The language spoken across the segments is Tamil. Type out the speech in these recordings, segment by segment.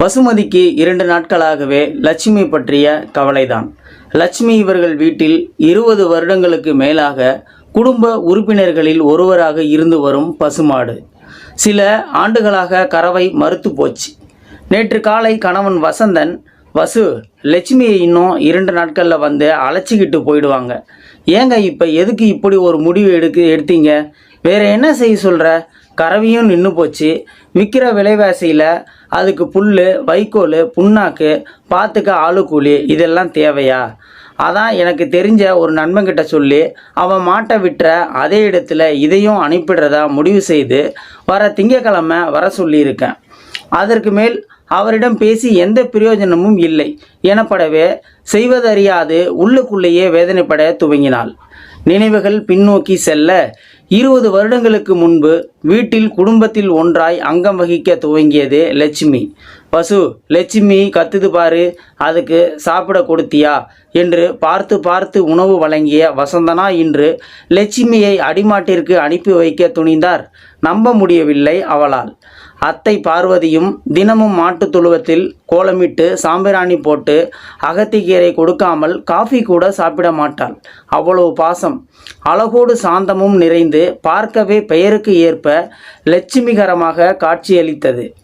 பசுமதிக்கு இரண்டு நாட்களாகவே லட்சுமி பற்றிய கவலைதான். லட்சுமி இவர்கள் வீட்டில் இருபது வருடங்களுக்கு மேலாக குடும்ப உறுப்பினர்களில் ஒருவராக இருந்து வரும் பசுமாடு. சில ஆண்டுகளாக கறவை மறுத்து போச்சு. நேற்று காலை கணவன் வசந்தன் வசு லட்சுமியை இன்னும் இரண்டு நாட்களில் வந்து அழைச்சிக்கிட்டு போயிடுவாங்க. ஏங்க இப்போ எதுக்கு இப்படி ஒரு முடிவு எடுக்க எடுத்தீங்க? வேற என்ன செய்ய சொல்கிற கறவையும் நின்று போச்சு. விற்கிற விலைவாசியில் அதுக்கு புல் வைக்கோல் புண்ணாக்கு பார்த்துக்க ஆளு கூலி இதெல்லாம் தேவையா? அதான் எனக்கு தெரிஞ்ச ஒரு நண்பன்கிட்ட சொல்லி அவன் மாட்டை விட்டுற அதே இடத்துல இதையும் அனுப்பிடுறதா முடிவு செய்து வர திங்கக்கிழமை வர சொல்லியிருக்கேன். அதற்கு மேல் அவரிடம் பேசி எந்த பிரயோஜனமும் இல்லை. எனப்படவே செய்வதறியாது உள்ளுக்குள்ளேயே வேதனைப்பட துவங்கினாள். நினைவுகள் பின்னோக்கி செல்ல இருபது வருடங்களுக்கு முன்பு வீட்டில் குடும்பத்தில் ஒன்றாய் அங்கம் வகிக்க துவங்கியது லட்சுமி. பசு லட்சுமி கத்துது பாரு அதுக்கு சாப்பிட கொடுத்தியா? என்று பார்த்து பார்த்து உணவு வழங்கிய வசந்தனா இன்று லட்சுமியை அடிமாட்டிற்கு அனுப்பி வைக்க துணிந்தார். நம்ப முடியவில்லை அவளால். அத்தை பார்வதியும் தினமும் மாட்டுத் துழுவத்தில் கோலமிட்டு சாம்பிராணி போட்டு அகத்திக்கீரை கொடுக்காமல் காஃபி கூட சாப்பிட மாட்டாள். அவ்வளவு பாசம். அழகோடு சாந்தமும் நிறைந்து பார்க்கவே பெயருக்கு ஏற்ப லட்சுமிகரமாக காட்சியளித்தது.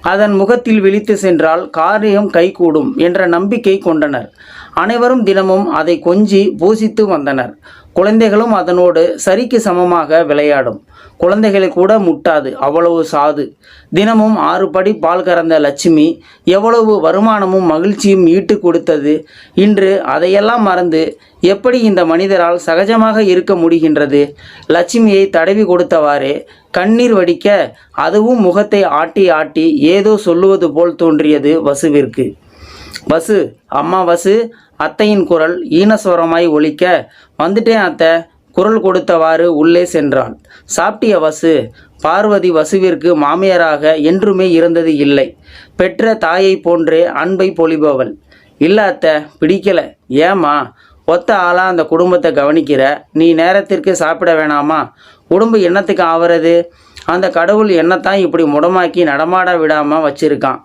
அதன் முகத்தில் விழித்து சென்றால் காரியம் கைகூடும் என்ற நம்பிக்கை கொண்டனர். அனைவரும் தினமும் அதை கொஞ்சி பூசித்து வந்தனர். குழந்தைகளும் அதனோடு சரிக்கு சமமாக விளையாடும். குழந்தைகளை கூட முட்டாது. அவ்வளவு சாது. தினமும் ஆறு படி பால் கறந்த லட்சுமி எவ்வளவு வருமானமும் மகிழ்ச்சியும் ஈட்டு கொடுத்தது. இன்று அதையெல்லாம் மறந்து எப்படி இந்த மனிதரால் சகஜமாக இருக்க முடிகின்றது? லட்சுமியை தடவி கொடுத்தவாறே கண்ணீர் வடிக்க அதுவும் முகத்தை ஆட்டி ஆட்டி ஏதோ சொல்லுவது போல் தோன்றியது வசுவிற்கு. வசு அம்மா வசு அத்தையின் குரல் ஈனஸ்வரமாய் ஒழிக்க வந்துட்டேன் அத்தை. குரல் கொடுத்தவாறு உள்ளே சென்றாள். சாப்பிட்டிய வசு பார்வதி வசுவிற்கு மாமியாராக என்றுமே இருந்தது இல்லை. பெற்ற தாயை போன்றே அன்பை பொழிபவள். இல்லாத்த பிடிக்கல. ஏம்மா ஒத்த ஆளா அந்த குடும்பத்தை கவனிக்கிற? நீ நேரத்திற்கு சாப்பிட வேணாமா? உடம்பு என்னத்துக்கு ஆவறது? அந்த கடவுள் என்னத்தான் இப்படி முடமாக்கி நடமாட விடாம வச்சிருக்கான்.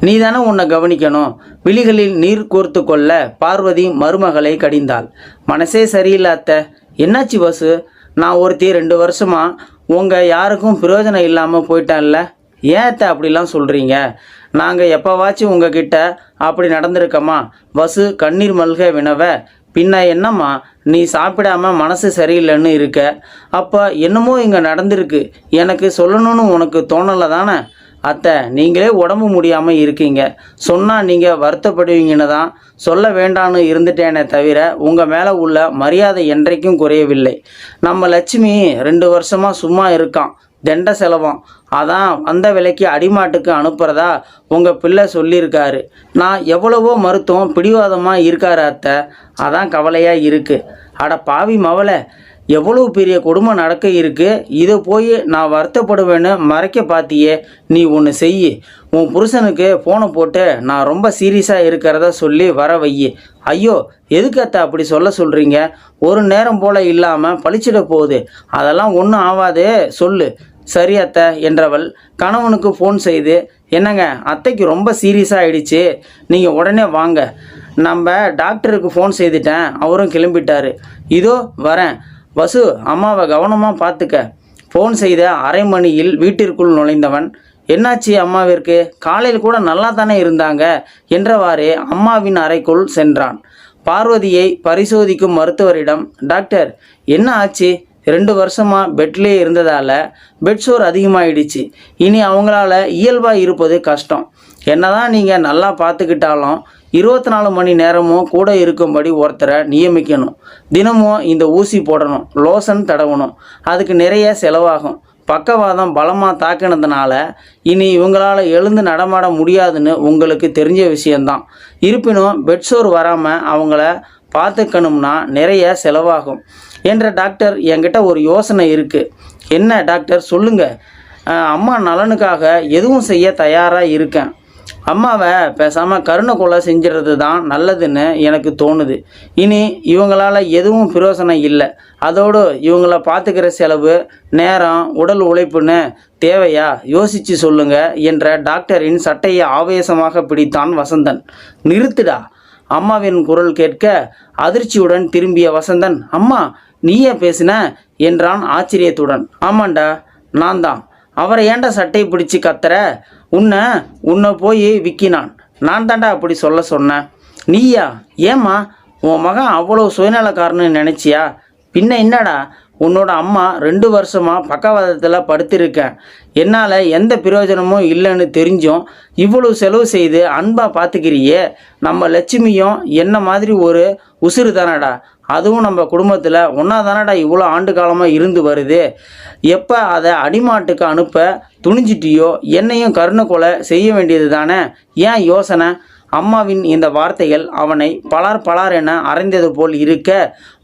நீ தானே உன்னை கவனிக்கணும். விழிகளில் நீர் கோர்த்து கொள்ள பார்வதி மருமகளை கடிந்தாள். மனசே சரியில்லாத்த என்னாச்சு பசு நான் ஒருத்தி ரெண்டு வருஷமாக உங்கள் யாருக்கும் பிரயோஜனம் இல்லாமல் போயிட்டேன்ல. ஏத்த அப்படிலாம் சொல்கிறீங்க நாங்கள் எப்போவாச்சும் உங்ககிட்ட அப்படி நடந்திருக்கோமா? பஸ்ஸு கண்ணீர் மல்க வினவ பின்ன என்னம்மா? நீ சாப்பிடாம மனசு சரியில்லைன்னு இருக்க. அப்போ என்னமோ இங்கே நடந்திருக்கு. எனக்கு சொல்லணும்னு உனக்கு தோணலை தானே? அத்தை நீங்களே உடம்பு முடியாமல் இருக்கீங்க. சொன்னால் நீங்கள் வருத்தப்படுவீங்கன்னு தான் சொல்ல வேண்டான்னு இருந்துட்டேனே தவிர உங்கள் மேலே உள்ள மரியாதை என்றைக்கும் குறையவில்லை. நம்ம லட்சுமி ரெண்டு வருஷமாக சும்மா இருக்கான் தெண்ட செலவம். அதான் வந்த விலைக்கு அடிமாட்டுக்கு அனுப்புறதா உங்கள் பிள்ளை சொல்லியிருக்காரு. நான் எவ்வளவோ மருத்துவம் பிடிவாதமாக இருக்காரு அத்தை. அதான் கவலையாக இருக்குது அட பாவி மவளை எவ்வளவு பெரிய கொடுமை நடக்க இருக்கு? இதை போய் நான் வருத்தப்படுவேன்னு மறைக்க பார்த்தியே நீ ஒன்று செய் உன் புருஷனுக்கு ஃபோனை போட்டு நான் ரொம்ப சீரியஸாக இருக்கிறத சொல்லி வர வையி. ஐயோ எதுக்கு அத்தை அப்படி சொல்ல சொல்கிறீங்க ஒரு நேரம் போல் இல்லாமல் பழிச்சிட போகுது. அதெல்லாம் ஒன்றும் ஆகாது சொல்லு. சரி அத்தை என்றவள் கணவனுக்கு ஃபோன் செய்து என்னங்க அத்தைக்கு ரொம்ப சீரியஸாக ஆயிடுச்சு. நீங்கள் உடனே வாங்க. நம்ம டாக்டருக்கு ஃபோன் செய்துட்டேன். அவரும் கிளம்பிட்டாரு. இதோ வரேன். வசு அம்மாவை கவனமாக பார்த்துக்க. ஃபோன் செய்த அரை மணியில் வீட்டிற்குள் நுழைந்தவன் என்னாச்சு அம்மாவிற்கு? காலையில் கூட நல்லா தானே இருந்தாங்க? என்றவாறே அம்மாவின் அறைக்குள் சென்றான். பார்வதியை பரிசோதிக்கும் மருத்துவரிடம் டாக்டர் என்ன ஆச்சு? ரெண்டு வருஷமாக பெட்லேயே இருந்ததால் பெட் அதிகமாகிடுச்சு இனி அவங்களால இயல்பாக இருப்பது கஷ்டம். என்னதான் நீங்கள் நல்லா பார்த்துக்கிட்டாலும் இருபத்தி நாலு மணி நேரமும் கூட இருக்கும்படி ஒருத்தரை நியமிக்கணும். தினமும் இந்த ஊசி போடணும் லோஷன் தடவணும். அதுக்கு நிறைய செலவாகும். பக்கவாதம் பலமாக தாக்கினதுனால இனி இவங்களால் எழுந்து நடமாட முடியாதுன்னு உங்களுக்கு தெரிஞ்ச விஷயந்தான் இருப்பினும் பெட்ஷோர் வராமல் அவங்கள பார்த்துக்கணும்னா நிறைய செலவாகும். என்ற டாக்டர் என்கிட்ட ஒரு யோசனை இருக்குது என்ன டாக்டர்? சொல்லுங்கள் அம்மா நலனுக்காக எதுவும் செய்ய தயாராக இருக்கேன். அம்மாவை பேசாமல் கருணை கொலை செஞ்சுறது தான் நல்லதுன்னு எனக்கு தோணுது. இனி இவங்களால் எதுவும் பிரயோசனம் இல்லை. அதோடு இவங்கள பார்த்துக்கிற செலவு நேரம் உடல் உழைப்புன்னு தேவையா? யோசிச்சு சொல்லுங்க என்ற டாக்டரின் சட்டையை ஆவேசமாக பிடித்தான் வசந்தன். நிறுத்துடா. அம்மாவின் குரல் கேட்க அதிர்ச்சியுடன் திரும்பிய வசந்தன் அம்மா நீயே பேசின? என்றான் ஆச்சரியத்துடன். ஆமாண்டா நான் தான் அவரை ஏன்டா சட்டையை பிடிச்சி கத்துற? உன்னை உன்னை போய் விக்கினான். நான் தாண்டா அப்படி சொல்ல சொன்னேன். நீயா? ஏம்மா? உன் மகன் அவ்வளோ சுயநலக்காரன்னு நினச்சியா? பின்ன என்னடா? உன்னோட அம்மா ரெண்டு வருஷமாக பக்கவாதத்தில் படுத்திருக்கேன். என்னால் எந்த பிரயோஜனமும் இல்லைன்னு தெரிஞ்சும் இவ்வளவு செலவு செய்து அன்பாக பார்த்துக்கிறியே நம்ம லட்சுமியும் என்ன மாதிரி ஒரு உசுறு தானடா? அதுவும் நம்ம குடும்பத்தில் ஒன்றா தானடா இவ்வளோ ஆண்டு காலமாக இருந்து வருது? எப்போ அதை அடிமாட்டுக்கு அனுப்ப துணிஞ்சிட்டியோ? என்னையும் கருணை கொலை செய்ய வேண்டியது தானே ஏன் யோசனை? அம்மாவின் இந்த வார்த்தைகள் அவனை பலார் பலார் என அரைந்தது போல் இருக்க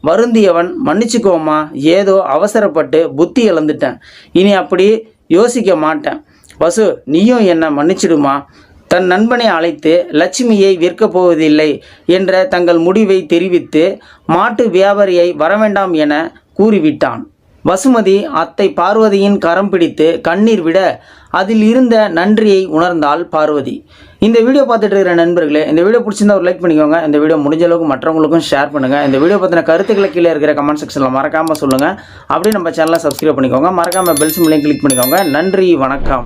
வருந்தியவன் மன்னிச்சுக்கோமா? ஏதோ அவசரப்பட்டு புத்தி இழந்துட்டேன். இனி அப்படி யோசிக்க மாட்டேன். வசு நீயும் என்னை மன்னிச்சிடுமா? தன் நண்பனை அழைத்து லட்சுமியை விற்கப் போவதில்லை என்ற தங்கள் முடிவை தெரிவித்து மாட்டு வியாபாரியை வரவேண்டாம் என கூறிவிட்டான். வசுமதி அத்தை பார்வதியின் கரம் பிடித்து கண்ணீர் விட அதில் இருந்த நன்றியை உணர்ந்தாள் பார்வதி. இந்த வீடியோ பார்த்துட்டு இருக்கிற நண்பர்களே இந்த வீடியோ பிடிச்சிருந்தா ஒரு லைக் பண்ணிக்கோங்க. இந்த வீடியோ முடிஞ்ச அளவுக்கு மற்றவங்களுக்கும் ஷேர் பண்ணுங்கள் இந்த வீடியோ பற்றின கருத்துக்களை கீழே இருக்கிற கமெண்ட் செக்ஷனில் மறக்காமல் சொல்லுங்கள் அப்படியே நம்ம சேனலை சப்ஸ்கிரைப் பண்ணிக்கோங்க. மறக்காமல் பெல் சிம்லையும் கிளிக் பண்ணிக்கோங்க. நன்றி வணக்கம்.